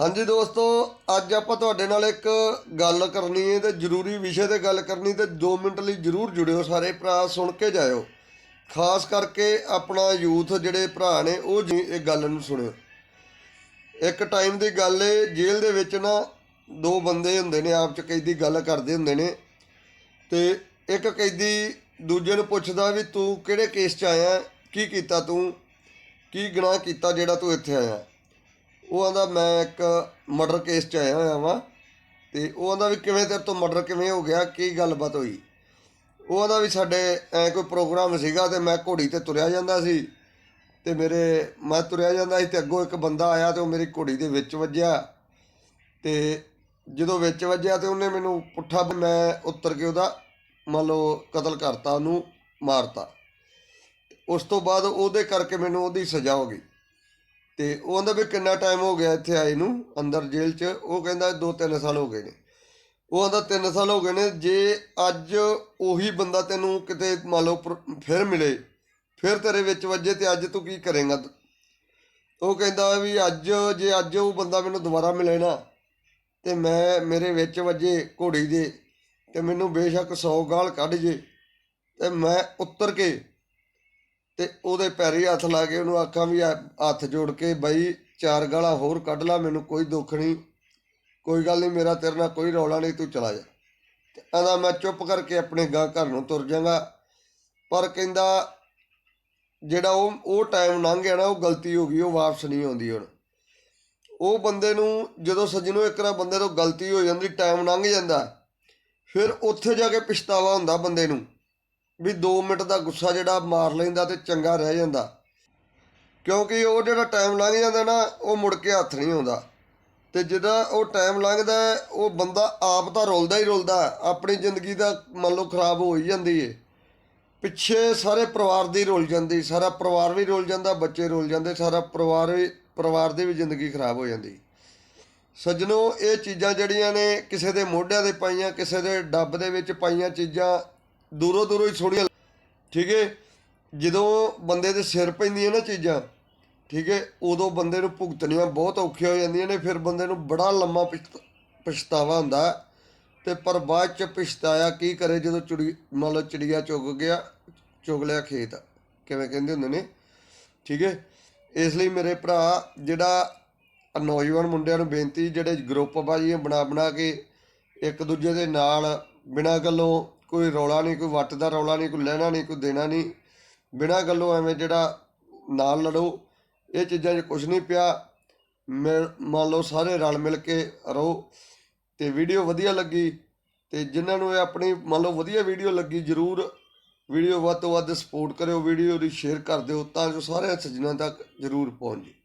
ਹਾਂਜੀ ਦੋਸਤੋ, ਅੱਜ ਆਪਾਂ ਤੁਹਾਡੇ ਨਾਲ ਇੱਕ ਗੱਲ ਕਰਨੀ ਹੈ ਤੇ ਜ਼ਰੂਰੀ ਵਿਸ਼ੇ ਤੇ ਗੱਲ ਕਰਨੀ ਤੇ 2 ਮਿੰਟ ਲਈ ਜ਼ਰੂਰ ਜੁੜਿਓ ਸਾਰੇ ਭਰਾ, ਸੁਣ ਕੇ ਜਾਇਓ। ਖਾਸ ਕਰਕੇ ਆਪਣਾ ਯੂਥ ਜਿਹੜੇ ਭਰਾ ਨੇ, ਉਹ ਜੀ ਇਹ ਗੱਲ ਨੂੰ ਸੁਣਿਓ। ਇੱਕ ਟਾਈਮ ਦੀ ਗੱਲ ਏ, ਜੇਲ੍ਹ ਦੇ ਵਿੱਚ ਨਾ ਦੋ ਬੰਦੇ ਹੁੰਦੇ ਨੇ, ਆਪ ਚ ਕੈਦੀ ਗੱਲ ਕਰਦੇ ਹੁੰਦੇ ਨੇ ਤੇ ਇੱਕ ਕੈਦੀ ਦੂਜੇ ਨੂੰ ਪੁੱਛਦਾ ਵੀ ਤੂੰ ਕਿਹੜੇ ਕੇਸ 'ਚ ਆਇਆ, ਕੀ ਕੀਤਾ ਤੂੰ, ਕੀ ਗੁਨਾਹ ਕੀਤਾ ਜਿਹੜਾ ਤੂੰ ਇੱਥੇ ਆਇਆ। ਉਹ ਆਂਦਾ, ਮੈਂ ਇੱਕ ਮਰਡਰ ਕੇਸ 'ਚ ਆਇਆ ਹੋਇਆ ਵਾਂ ਤੇ ਉਹ ਆਂਦਾ ਵੀ ਕਿਵੇਂ ਤੇਰੇ ਤੋਂ ਮਰਡਰ ਕਿਵੇਂ ਹੋ ਗਿਆ, ਕੀ ਗੱਲਬਾਤ ਹੋਈ? ਉਹ ਆਂਦਾ ਵੀ ਸਾਡੇ ਐ ਕੋਈ ਪ੍ਰੋਗਰਾਮ ਸੀਗਾ ਤੇ ਮੈਂ ਘੋੜੀ ਤੇ ਤੁਰਿਆ ਜਾਂਦਾ ਸੀ ਤੇ ਮੇਰੇ, ਮੈਂ ਤੁਰਿਆ ਜਾਂਦਾ ਸੀ ਤੇ ਅੱਗੋਂ ਇੱਕ ਬੰਦਾ ਆਇਆ ਤੇ ਉਹ ਮੇਰੀ ਘੋੜੀ ਦੇ ਵਿੱਚ ਵੱਜਿਆ ਤੇ ਜਦੋਂ ਵਿੱਚ ਵੱਜਿਆ ਤੇ ਉਹਨੇ ਮੈਨੂੰ ਪੁੱਠਾ ਮੈਂ ਉੱਤਰ ਕੇ ਉਹਦਾ ਮੰਨ ਲਓ ਕਤਲ ਕਰਤਾ, ਉਹਨੂੰ ਮਾਰਤਾ। ਉਸ ਤੋਂ ਬਾਅਦ ਉਹਦੇ ਕਰਕੇ ਮੈਨੂੰ ਉਹਦੀ ਸਜ਼ਾ ਹੋ ਗਈ। ਤੇ ਉਹ ਕਹਿੰਦਾ ਵੀ ਕਿੰਨਾ ਟਾਈਮ ਹੋ ਗਿਆ ਇੱਥੇ ਆਏ ਨੂੰ, ਅੰਦਰ ਜੇਲ੍ਹ 'ਚ, ਉਹ ਕਹਿੰਦਾ 2-3 ਸਾਲ ਹੋ ਗਏ ਨੇ। ਉਹ ਕਹਿੰਦਾ 3 ਸਾਲ ਹੋ ਗਏ ਨੇ, ਜੇ ਅੱਜ ਉਹੀ ਬੰਦਾ ਤੈਨੂੰ ਕਿਤੇ ਮੰਨ ਲਓ ਪਰ- ਫਿਰ ਮਿਲੇ, ਫਿਰ ਤੇਰੇ ਵਿੱਚ ਵੱਜੇ ਤੇ ਅੱਜ ਤੂੰ ਕੀ ਕਰੇਗਾ? ਉਹ ਕਹਿੰਦਾ ਵੀ ਅੱਜ, ਜੇ ਅੱਜ ਉਹ ਬੰਦਾ ਮੈਨੂੰ ਦੁਬਾਰਾ ਮਿਲੇ ਨਾ, ਤੇ ਮੈਂ, ਮੇਰੇ ਵਿੱਚ ਵੱਜੇ ਘੋੜੀ ਦੇ, ਤੇ ਮੈਨੂੰ ਬੇਸ਼ੱਕ 100 ਗਾਲ ਕੱਢ ਜੇ, ਤੇ ਮੈਂ ਉੱਤਰ ਕੇ ਤੇ ਉਹਦੇ ਪੈਰੀ ਹੱਥ ਲਾ ਕੇ ਉਹਨੂੰ ਆਖਾਂ ਵੀ ਹੱਥ ਜੋੜ ਕੇ ਬਈ ਚਾਰ ਗਾਲਾਂ ਹੋਰ ਕੱਢ ਲਾ, ਮੈਨੂੰ ਕੋਈ ਦੁੱਖ ਨਹੀਂ। ਕੋਈ ਗੱਲ ਨਹੀਂ, ਮੇਰਾ ਤੇਰੇ ਨਾਲ ਕੋਈ ਰੌਲਾ ਨਹੀਂ, ਤੂੰ ਚਲਾ ਜਾ। ਤੇ ਆਂਦਾ ਮੈਂ ਚੁੱਪ ਕਰਕੇ ਆਪਣੇ ਗਾਂ ਘਰ ਨੂੰ ਤੁਰ ਜਾਵਾਂਗਾ। ਪਰ ਕਹਿੰਦਾ ਜਿਹੜਾ ਉਹ ਉਹ ਟਾਈਮ ਲੰਘ ਗਿਆ ਨਾ, ਉਹ ਗਲਤੀ ਹੋ ਗਈ, ਉਹ ਵਾਪਸ ਨਹੀਂ ਆਉਂਦੀ ਹੁਣ। ਉਹ ਬੰਦੇ ਨੂੰ ਜਦੋਂ ਸੱਜਣੋ ਇੱਕ ਨਾ ਬੰਦੇ ਤੋਂ ਗਲਤੀ ਹੋ ਜਾਂਦੀ ਟਾਈਮ ਲੰਘ ਜਾਂਦਾ, ਫਿਰ ਉੱਥੇ ਜਾ ਕੇ ਪਛਤਾਵਾ ਹੁੰਦਾ ਬੰਦੇ ਨੂੰ। ਵੀ 2 ਮਿੰਟ ਦਾ ਗੁੱਸਾ ਜਿਹੜਾ ਮਾਰ ਲੈਂਦਾ ਤੇ ਚੰਗਾ ਰਹਿ ਜਾਂਦਾ। ਕਿਉਂਕਿ ਉਹ ਜਿਹੜਾ ਟਾਈਮ ਲੰਘ ਜਾਂਦਾ ਨਾ, ਉਹ ਮੁੜ ਕੇ ਹੱਥ ਨਹੀਂ ਆਉਂਦਾ। ਤੇ ਜਿਹਦਾ ਉਹ ਟਾਈਮ ਲੰਘਦਾ, ਉਹ ਬੰਦਾ ਆਪ ਤਾਂ ਰੁਲਦਾ ਹੀ ਰੁਲਦਾ, ਆਪਣੀ ਜ਼ਿੰਦਗੀ ਦਾ ਮੰਨ ਲਓ ਖਰਾਬ ਹੋ ਹੀ ਜਾਂਦੀ ਏ। ਪਿੱਛੇ ਸਾਰੇ ਪਰਿਵਾਰ ਦੀ ਰੁਲ ਜਾਂਦੀ, ਸਾਰਾ ਪਰਿਵਾਰ ਵੀ ਰੁਲ ਜਾਂਦਾ, ਬੱਚੇ ਰੁਲ ਜਾਂਦੇ, ਸਾਰਾ ਪਰਿਵਾਰ ਵੀ, ਪਰਿਵਾਰ ਦੀ ਵੀ ਜ਼ਿੰਦਗੀ ਖਰਾਬ ਹੋ ਜਾਂਦੀ। ਸੱਜਣੋ, ਇਹ ਚੀਜ਼ਾਂ ਜਿਹੜੀਆਂ ਨੇ, ਕਿਸੇ ਦੇ ਮੋਢਿਆਂ ਦੇ ਪਾਈਆਂ, ਕਿਸੇ ਦੇ ਡੱਬ ਦੇ ਵਿੱਚ ਪਾਈਆਂ ਚੀਜ਼ਾਂ ਦੂਰੋਂ ਦੂਰੋਂ ਹੀ ਸੋਹਣੀਆਂ ਠੀਕ ਹੈ, ਜਦੋਂ ਬੰਦੇ ਦੇ ਸਿਰ ਪੈਂਦੀਆਂ ਨਾ ਚੀਜ਼ਾਂ, ਠੀਕ ਹੈ, ਉਦੋਂ ਬੰਦੇ ਨੂੰ ਭੁਗਤਣੀਆਂ ਬਹੁਤ ਔਖੀਆਂ ਹੋ ਜਾਂਦੀਆਂ ਨੇ, ਫਿਰ ਬੰਦੇ ਨੂੰ ਬੜਾ ਲੰਮਾ ਪਛਤ- ਪਛਤਾਵਾ ਹੁੰਦਾ ਹੈ। ਤੇ ਪਰ ਬਾਅਦ ਚ ਪਛਤਾਇਆ ਕੀ ਕਰੇ ਜਦੋਂ ਚਿੜੀ, ਮੰਨ ਲਓ ਚਿੜੀਆ ਚੁਗ ਗਿਆ, ਚੁਗ ਲਿਆ ਖੇਤ, ਕਿਵੇਂ ਕਹਿੰਦੇ ਹੁੰਦੇ ਨੇ, ਠੀਕ ਹੈ, ਇਸ ਲਈ ਮੇਰੇ ਭਰਾ ਜਿਹੜਾ ਨੌਜਵਾਨ ਮੁੰਡਿਆਂ ਨੂੰ ਬੇਨਤੀ, ਜਿਹੜੇ ਗਰੁੱਪ ਬਾਜੀਆਂ ਬਣਾ ਬਣਾ ਕੇ ਇੱਕ ਦੂਜੇ ਦੇ ਨਾਲ ਬਿਨਾਂ ਗੱਲੋਂ ਕੋਈ ਰੌਲਾ ਨਹੀਂ, ਕੋਈ ਵੱਟ ਦਾ ਰੌਲਾ ਨਹੀਂ, ਕੋਈ ਲੈਣਾ ਨਹੀਂ, ਕੋਈ ਦੇਣਾ ਨਹੀਂ। ਬਿਨਾਂ ਗੱਲੋਂ ਐਵੇਂ ਜਿਹੜਾ ਨਾਲ ਲੜੋ, ਇਹ ਚੀਜ਼ਾਂ 'ਚ ਕੁਝ ਨਹੀਂ ਪਿਆ। ਮਿਲ ਮੰਨ ਲਓ ਸਾਰੇ ਰਲ ਮਿਲ ਕੇ ਰਹੋ, ਤੇ ਵੀਡੀਓ ਵਧੀਆ ਲੱਗੀ, ਤੇ ਜਿਨ੍ਹਾਂ ਨੂੰ ਇਹ ਆਪਣੀ, ਮੰਨ ਲਓ ਵਧੀਆ ਵੀਡੀਓ ਲੱਗੀ, ਜਰੂਰ ਵੀਡੀਓ ਵੱਧ ਤੋਂ ਵੱਧ ਸਪੋਰਟ ਕਰਿਓ, ਵੀਡੀਓ ਦੀ ਸ਼ੇਅਰ ਕਰ ਦਿਓ, ਤਾਂ ਜੋ ਸਾਰੇ ਸੱਜਣਾਂ ਤੱਕ ਜਰੂਰ ਪਹੁੰਚੇ